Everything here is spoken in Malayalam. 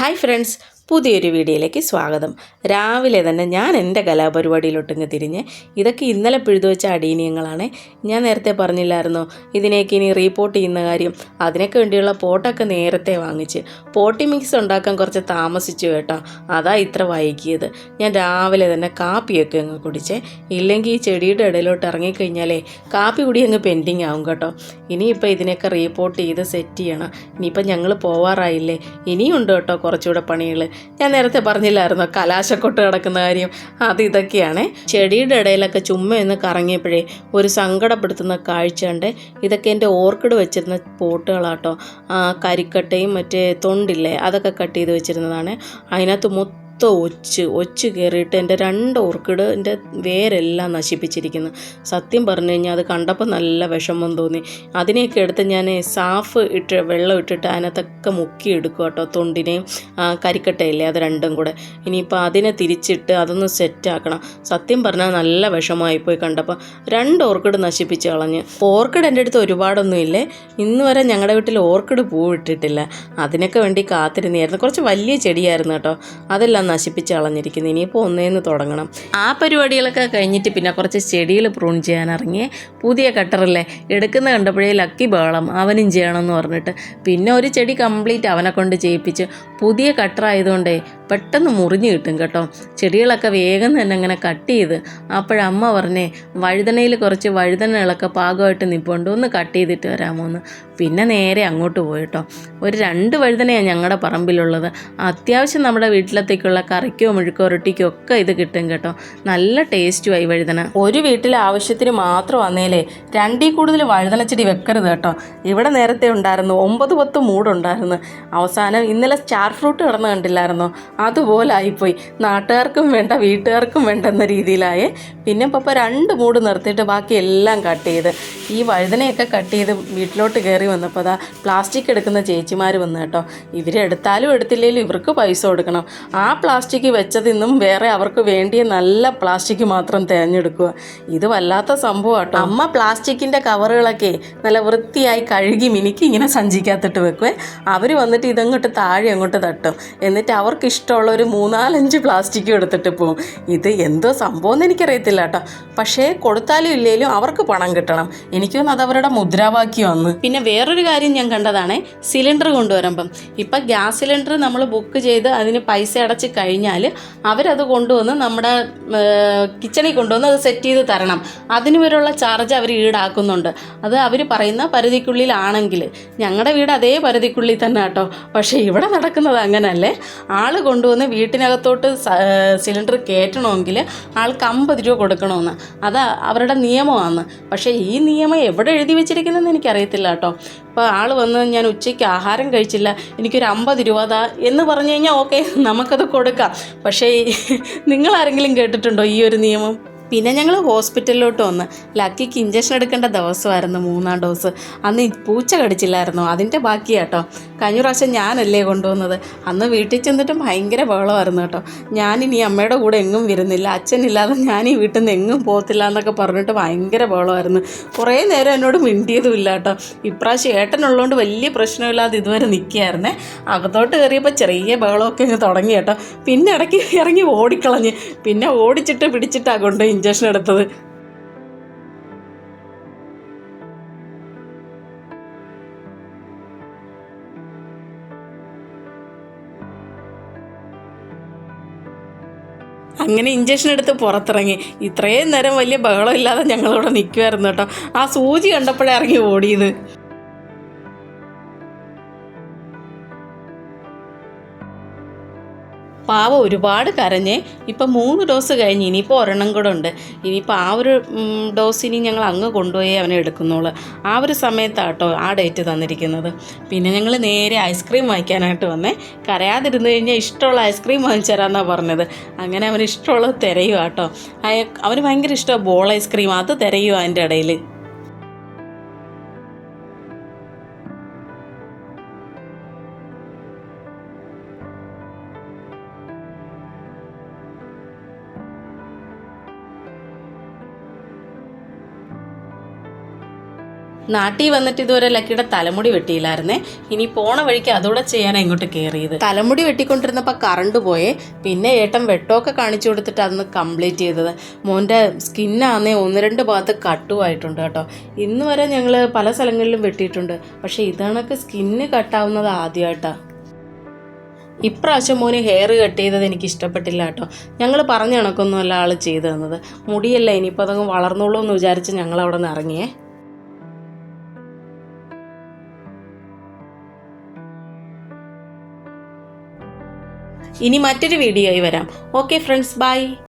ഹായ് ഫ്രണ്ട്സ് പുതിയൊരു വീഡിയോയിലേക്ക് സ്വാഗതം. രാവിലെ തന്നെ ഞാൻ എന്റെ കലാപരിപാടിയിലൊട്ടിങ്ങ് തിരിഞ്ഞ് ഇതൊക്കെ ഇന്നലെ പിഴുതു വെച്ച അടീനിയങ്ങളാണ് ഞാൻ നേരത്തെ പറഞ്ഞില്ലായിരുന്നോ? ഇതിനേക്ക് ഇനി റീപോർട്ട് ചെയ്യുന്ന കാര്യം. അതിനൊക്കെ വേണ്ടിയുള്ള പോട്ടൊക്കെ നേരത്തെ വാങ്ങിച്ച്. പോട്ടി മിക്സ് ഉണ്ടാക്കാൻ കുറച്ച് താമസിച്ചു കേട്ടോ. അതാ ഇത്ര വൈകിയത്. ഞാൻ രാവിലെ തന്നെ കാപ്പിയൊക്കെ അങ്ങ് കുടിച്ചേ. ഇല്ലെങ്കിൽ ഈ ചെടിയുടെ ഇടയിലോട്ട് ഇറങ്ങിക്കഴിഞ്ഞാലേ കാപ്പി കൂടി അങ്ങ് പെൻഡിങ് ആവും കേട്ടോ. ഇനിയിപ്പോൾ ഇതിനൊക്കെ റീപോർട്ട് ചെയ്ത് സെറ്റ് ചെയ്യണം. ഇനിയിപ്പോൾ ഞങ്ങൾ പോവാറായില്ലേ? ഇനിയുണ്ട് കേട്ടോ കുറച്ചുകൂടെ പണികൾ ഞാൻ നേരത്തെ പറഞ്ഞില്ലായിരുന്നോ കലാശക്കൊട്ട് കിടക്കുന്ന കാര്യം? അത് ഇതൊക്കെയാണ്. ചെടിയുടെ ഇടയിലൊക്കെ ചുമ്മാ ഒന്ന് കറങ്ങിയപ്പോഴേ ഒരു സങ്കടപ്പെടുത്തുന്ന കാഴ്ച ഉണ്ട് ഇതൊക്കെ എന്റെ ഓർക്കിഡ് വെച്ചിരുന്ന പോട്ടുകളാട്ടോ. ആ, കരിക്കട്ടയും മറ്റേ തൊണ്ടില്ലേ അതൊക്കെ കട്ട് ചെയ്ത് വെച്ചിരുന്നതാണ്. അതിനകത്ത് മൊത്തം ഒച്ച് ഒച്ച് കയറിയിട്ട് എന്റെ രണ്ട് ഓർക്കിഡിന്റെ വേരെല്ലാം നശിപ്പിച്ചിരിക്കുന്നു. സത്യം പറഞ്ഞു കഴിഞ്ഞാൽ അത് കണ്ടപ്പോൾ നല്ല വിഷമം തോന്നി. അതിനെയൊക്കെ എടുത്ത് ഞാൻ സാഫ് ഇട്ട് വെള്ളം ഇട്ടിട്ട് അതിനകത്തൊക്കെ മുക്കി എടുക്കും കേട്ടോ തൊണ്ടിനെയും കരിക്കട്ടയില്ലേ അത് രണ്ടും കൂടെ. ഇനിയിപ്പോൾ അതിനെ തിരിച്ചിട്ട് അതൊന്ന് സെറ്റാക്കണം സത്യം പറഞ്ഞാൽ നല്ല വിഷമമായിപ്പോയി കണ്ടപ്പോൾ രണ്ട് ഓർക്കിഡ് നശിപ്പിച്ച് കളഞ്ഞ്. ഓർക്കിഡ് എന്റെ അടുത്ത് ഒരുപാടൊന്നും ഇല്ലേ? ഇന്ന് വരെ ഞങ്ങളുടെ വീട്ടിൽ ഓർക്കിഡ് പൂവിട്ടിട്ടില്ല അതിനൊക്കെ വേണ്ടി കാത്തിരുന്നായിരുന്നു. കുറച്ച് വലിയ ചെടിയായിരുന്നു കേട്ടോ. അതെല്ലാം നശിപ്പിച്ച് കളഞ്ഞിരിക്കുന്നു. ഇനിയിപ്പോൾ ഒന്നേന്ന് തുടങ്ങണം. ആ പരിപാടികളൊക്കെ കഴിഞ്ഞിട്ട് പിന്നെ കുറച്ച് ചെടികൾ പ്രൂൺ ചെയ്യാൻ ഇറങ്ങി. പുതിയ കട്ടറല്ലേ? എടുക്കുന്ന കണ്ടപ്പോഴേ ലക്കി ബേളം അവനും ചെയ്യണമെന്ന് പറഞ്ഞിട്ട്. പിന്നെ ഒരു ചെടി കംപ്ലീറ്റ് അവനെ കൊണ്ട് ചെയ്യിപ്പിച്ച് പുതിയ കട്ടറായതുകൊണ്ടേ പെട്ടെന്ന് മുറിഞ്ഞു കിട്ടും കേട്ടോ. ചെടികളൊക്കെ വേഗം തന്നെ അങ്ങനെ കട്ട് ചെയ്ത് അപ്പോഴമ്മ പറഞ്ഞേ വഴുതനയിൽ കുറച്ച് വഴുതനകളൊക്കെ പാകമായിട്ട് നിൽപ്പുണ്ട് ഒന്ന് കട്ട് ചെയ്തിട്ട് വരാമോ എന്ന് പിന്നെ നേരെ അങ്ങോട്ട് പോയിട്ടോ ഒരു രണ്ട് വഴുതനയാണ് ഞങ്ങളുടെ പറമ്പിലുള്ളത്. അത്യാവശ്യം നമ്മുടെ വീട്ടിലത്തേക്കുള്ള കറിക്കോ മുഴുക്കോ റൊട്ടിക്കോ ഒക്കെ ഇത് കിട്ടും കേട്ടോ. നല്ല ടേസ്റ്റുമായി വഴുതന. ഒരു വീട്ടിലെ ആവശ്യത്തിന് മാത്രം വന്നേലേ രണ്ടിൽ കൂടുതൽ വഴുതന ചെടി വെക്കരുത് കേട്ടോ. ഇവിടെ നേരത്തെ ഉണ്ടായിരുന്നു ഒമ്പത് പത്ത് മൂടുണ്ടായിരുന്നു. അവസാനം ഇന്നലെ സ്റ്റാർ ഫ്രൂട്ട് കിടന്ന് കണ്ടില്ലായിരുന്നോ? അതുപോലെ ആയിപ്പോയി. നാട്ടുകാർക്കും വേണ്ട വീട്ടുകാർക്കും വേണ്ട എന്ന രീതിയിലായേ. പിന്നെ പപ്പ രണ്ട് മൂട് നിർത്തിയിട്ട് ബാക്കി എല്ലാം കട്ട് ചെയ്ത്. ഈ വഴുതനയൊക്കെ കട്ട് ചെയ്ത് വീട്ടിലോട്ട് കയറി വന്നപ്പോൾ അതാ പ്ലാസ്റ്റിക് എടുക്കുന്ന ചേച്ചിമാർ വന്നു കേട്ടോ. ഇവരെടുത്താലും എടുത്തില്ലെങ്കിലും ഇവർക്ക് പൈസ കൊടുക്കണം. ആ പ്ലാസ്റ്റിക് വെച്ചതിന്നും വേറെ അവർക്ക് വേണ്ടിയ നല്ല പ്ലാസ്റ്റിക് മാത്രം തിരഞ്ഞെടുക്കുക ഇത് വല്ലാത്ത സംഭവം കേട്ടോ അമ്മ പ്ലാസ്റ്റിക്കിന്റെ കവറുകളൊക്കെ നല്ല വൃത്തിയായി കഴുകി മിനിക്ക് ഇങ്ങനെ സഞ്ചിക്കകത്തിട്ട് വെക്കുവേ. അവർ വന്നിട്ട് ഇതങ്ങോട്ട് താഴെ അങ്ങോട്ട് തട്ടും. എന്നിട്ട് അവർക്ക് ഇഷ്ടമുള്ള ഒരു മൂന്നാലഞ്ച് പ്ലാസ്റ്റിക്കും എടുത്തിട്ട് പോകും ഇത് എന്തോ സംഭവം എന്ന് എനിക്കറിയത്തില്ല കേട്ടോ. പക്ഷേ കൊടുത്താലും ഇല്ലെങ്കിലും അവർക്ക് പണം കിട്ടണം. എനിക്കൊന്നും അത് അവരുടെ മുദ്രാവാക്യമാണ് പിന്നെ വേറൊരു കാര്യം ഞാൻ കണ്ടതാണ് സിലിണ്ടർ കൊണ്ടുവരുമ്പം. ഇപ്പം ഗ്യാസ് സിലിണ്ടർ നമ്മൾ ബുക്ക് ചെയ്ത് അതിന് പൈസ അടച്ച് കഴിഞ്ഞാൽ അവരത് കൊണ്ടുവന്ന് നമ്മുടെ കിച്ചണിൽ കൊണ്ടുവന്ന് അത് സെറ്റ് ചെയ്ത് തരണം. അതിന് വരെയുള്ള ചാർജ് അവർ ഈടാക്കുന്നുണ്ട്. അത് അവർ പറയുന്ന പരിധിക്കുള്ളിലാണെങ്കിൽ ഞങ്ങളുടെ വീട് അതേ പരിധിക്കുള്ളിൽ തന്നെ കേട്ടോ. പക്ഷേ ഇവിടെ നടക്കുന്നത് അങ്ങനല്ലേ. ആൾ കൊണ്ടുവന്ന് വീട്ടിനകത്തോട്ട് സിലിണ്ടർ കയറ്റണമെങ്കിൽ ആൾക്ക് അമ്പത് രൂപ കൊടുക്കണമെന്ന്. അത് അവരുടെ നിയമമാണ്. പക്ഷേ ഈ നിയമം എവിടെ എഴുതി വെച്ചിരിക്കുന്നതെന്ന് എനിക്കറിയത്തില്ല കേട്ടോ. ഇപ്പോൾ ആൾ വന്ന് ഞാൻ ഉച്ചയ്ക്ക് ആഹാരം കഴിച്ചില്ല. എനിക്കൊരു അമ്പത് രൂപ താ എന്ന് പറഞ്ഞു കഴിഞ്ഞാൽ ഓക്കെ നമുക്കത് കൊടുക്കാം. പക്ഷേ നിങ്ങളാരെങ്കിലും കേട്ടിട്ടുണ്ടോ ഈ ഒരു നിയമം? പിന്നെ ഞങ്ങൾ ഹോസ്പിറ്റലിലോട്ട് വന്ന് ലക്കിക്ക് ഇഞ്ചക്ഷൻ എടുക്കേണ്ട ദിവസമായിരുന്നു മൂന്നാം ഡോസ്. അന്ന് പൂച്ച കടിച്ചില്ലായിരുന്നു അതിന്റെ ബാക്കിയാട്ടോ. കഴിഞ്ഞ പ്രാവശ്യം ഞാനല്ലേ കൊണ്ടുവന്നത്? അന്ന് വീട്ടിൽ ചെന്നിട്ട് ഭയങ്കര ബഹളമായിരുന്നു കേട്ടോ. ഞാനിനി അമ്മയുടെ കൂടെ എങ്ങും വരുന്നില്ല അച്ഛനില്ലാതെ ഞാൻ ഈ വീട്ടിൽ നിന്ന് എങ്ങും പോകത്തില്ല എന്നൊക്കെ പറഞ്ഞിട്ട് ഭയങ്കര ബഹളമായിരുന്നു. കുറേ നേരം എന്നോട് മിണ്ടിയതും ഇല്ല കേട്ടോ. ഇപ്രാവശ്യം ഏട്ടനുള്ളതുകൊണ്ട് വലിയ പ്രശ്നമില്ലാതെ ഇതുവരെ നിൽക്കുകയായിരുന്നേ. അകത്തോട്ട് കയറിയപ്പോൾ ചെറിയ ബഹളമൊക്കെ അങ്ങ് തുടങ്ങി കേട്ടോ. പിന്നെ ഇടയ്ക്ക് ഇറങ്ങി ഓടിക്കളഞ്ഞ് പിന്നെ ഓടിച്ചിട്ട് പിടിച്ചിട്ടാണ് കൊണ്ട് ഇഞ്ചക്ഷൻ എടുത്തത്. അങ്ങനെ ഇഞ്ചക്ഷൻ എടുത്ത് പുറത്തിറങ്ങി. ഇത്രയും നേരം വലിയ ബഹളം ഇല്ലാതെ ഞങ്ങളിവിടെ നിൽക്കുമായിരുന്നു കേട്ടോ. ആ സൂചി കണ്ടപ്പോഴേ ഇറങ്ങി ഓടിയത്. പാവ ഒരുപാട് കരഞ്ഞ് ഇപ്പം മൂന്ന് ഡോസ് കഴിഞ്ഞ് ഇനിയിപ്പോൾ ഒരെണ്ണം കൂടെ ഉണ്ട്. ഇനിയിപ്പോൾ ആ ഒരു ഡോസ് ഇനി ഞങ്ങൾ അങ്ങ് കൊണ്ടുപോയി അവനെ എടുക്കുന്നുള്ളൂ. ആ ഒരു സമയത്താട്ടോ ആ ഡേറ്റ് തന്നിരിക്കുന്നത്. പിന്നെ ഞങ്ങൾ നേരെ ഐസ്ക്രീം വാങ്ങിക്കാനായിട്ട് വന്നേ. കരയാതിരുന്നു കഴിഞ്ഞാൽ ഇഷ്ടമുള്ള ഐസ്ക്രീം വാങ്ങിച്ചു തരാമെന്നാണ് പറഞ്ഞത്. അങ്ങനെ അവന് ഇഷ്ടമുള്ളത് തിരയുക കേട്ടോ അവന് ഭയങ്കര ഇഷ്ടമാണ് ബോൾ ഐസ്ക്രീം. അത് തിരയുക അതിന്റെ ഇടയിൽ. നാട്ടിൽ വന്നിട്ട് ഇതുവരെ ലക്കിയുടെ തലമുടി വെട്ടിയില്ലായിരുന്നേ. ഇനി പോണ വഴിക്ക് അതോടെ ചെയ്യാനാണ് ഇങ്ങോട്ട് കയറിയത് തലമുടി വെട്ടിക്കൊണ്ടിരുന്നപ്പോൾ കറണ്ട് പോയേ. പിന്നെ ഏട്ടൻ വെട്ടമൊക്കെ കാണിച്ചു കൊടുത്തിട്ട് അന്ന് കംപ്ലീറ്റ് ചെയ്തത്. മോന്റെ സ്കിന്നാന്നേ ഒന്ന് രണ്ട് ഭാഗത്ത് കട്ടുമായിട്ടുണ്ട് കേട്ടോ. ഇന്ന് വരെ ഞങ്ങൾ പല സ്ഥലങ്ങളിലും വെട്ടിയിട്ടുണ്ട്. പക്ഷേ ഇതണക്ക് സ്കിന്ന് കട്ടാവുന്നത് ആദ്യമായിട്ടാണ് ഇപ്രാവശ്യം മോന് ഹെയർ കട്ട് ചെയ്തത് എനിക്ക് ഇഷ്ടപ്പെട്ടില്ല കേട്ടോ. ഞങ്ങൾ പറഞ്ഞ കണക്കൊന്നുമല്ല ആൾ ചെയ്തു തന്നത്. മുടിയല്ല ഇനിയിപ്പോൾ അതങ്ങ് വളർന്നോളൂ എന്ന് വിചാരിച്ച് ഞങ്ങൾ അവിടെ നിന്ന് ഇറങ്ങിയേ. ഇനി മറ്റൊരു വീഡിയോയിൽ വരാം. Okay friends bye